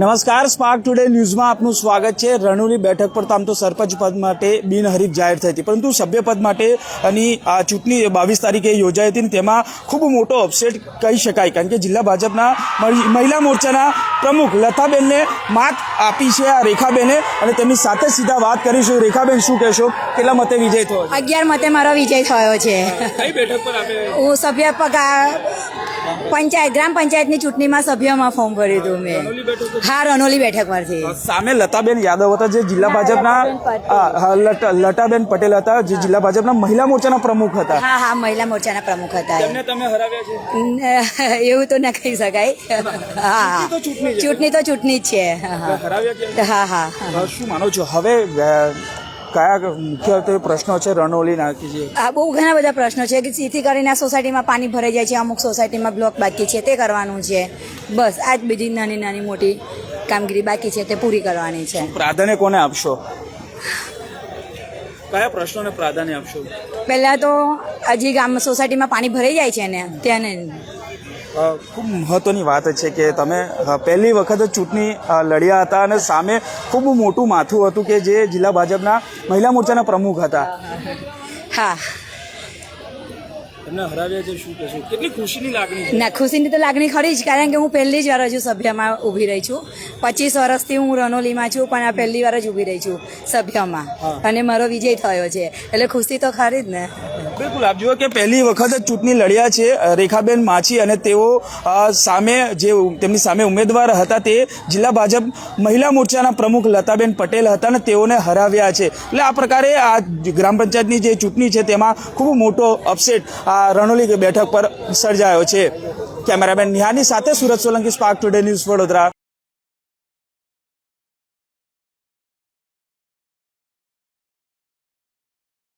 નમસ્કાર spark today ન્યૂઝમાં આપનું સ્વાગત છે. રણુલી બેઠક પર તો આમ તો સરપંચ પદ માટે બિનહરીફ જાહેર થઈ હતી. પરંતુ સભ્ય પદ માટે આની આ ચૂંટણી બાવીસ તારીખે યોજાઈ હતી અને તેમાં ખૂબ મોટો અપસેટ કહી શકાય. કારણ કે જિલ્લા ભાજપના મહિલા મોરચાના પ્રમુખ લતાબેનને માત આપી છે આ રેખાબેને અને તેમની સાથે સીધા વાત કરીશું. રેખાબેન શું કહેશો? કેટલા મતે વિજય થયો અગિયાર મતે મારો વિજય થયો છે. હું સભ્ય પગા પંચાયત ગ્રામ પંચાયતની ચૂંટણીમાં સભ્યમાં ફોર્મ ભર્યું હતું મેં. હા રનોલી બેઠક પરથી. સામે લતાબેન યાદવ હતા જે જિલ્લા ભાજપના લટાબેન પટેલ હતા જે જિલ્લા ભાજપના મહિલા મોરચાના પ્રમુખ હતા. હા હા મહિલા મોરચાના પ્રમુખ હતા તમે હરાવ્યા છે? એવું તો ન કહી શકાય. હા ચૂંટણી તો ચૂંટણી જ છે. હા, હા. શું માનો છો? હવે કયા મુખ્યત્વે પ્રશ્નો છે રણોલીના જે આ બહુ ઘણા બધા પ્રશ્નો છે કે જેથી કરીને આ સોસાયટીમાં પાણી ભરાઈ જાય છે અમુક સોસાયટીમાં બ્લોક બાકી છે તે કરવાનું છે. બસ આ જ બીજી નાની નાની મોટી કામગીરી બાકી છે તે પૂરી કરવાની છે. પ્રાધાન્ય કોને આપશો? કયા પ્રશ્નોને પ્રાધાન્ય આપશો? પહેલાં તો હજી ગામ સોસાયટીમાં પાણી ભરાઈ જાય છે ને ત્યાં અ, ખૂબ મહત્વની વાત છે કે તમે પહેલી વખત ચૂંટણી લડ્યા હતા અને સામે ખૂબ મોટું માથું હતું કે જે જિલ્લા ભાજપના મહિલા મોરચાના પ્રમુખ હતા. હા. એમને હરાવ્યા છે શું કહેશો? કેટલી ખુશીની લાગણી ના ખુશીની તો લાગણી ખરી જ કારણ કે હું પહેલી જ વાર હજુ સભ્યમાં ઊભી રહી છું. પચીસ વર્ષથી હું રનોલીમાં છું પણ આ પહેલી વાર જ ઊભી રહી છું સભ્યમાં. અને મારો વિજય થયો છે. એટલે ખુશી તો ખરી જ ને. બિલકુલ, આપ જુઓ કે પહેલી વખત જ ચૂંટણી લડ્યા છે રેખાબેન માછી અને તેઓ સામે જે તેમની સામે ઉમેદવાર હતા તે જિલ્લા ભાજપ મહિલા મોરચાના પ્રમુખ લતાબેન પટેલ હતા અને તેઓને હરાવ્યા છે. એટલે આ પ્રકારે આ ગ્રામ પંચાયતની જે ચૂંટણી છે તેમાં ખૂબ મોટો અપસેટ આ રણોલી બેઠક પર સર્જાયો છે. કેમેરામેન નિહાની સાથે Surat Solanki spark today news Vadodara.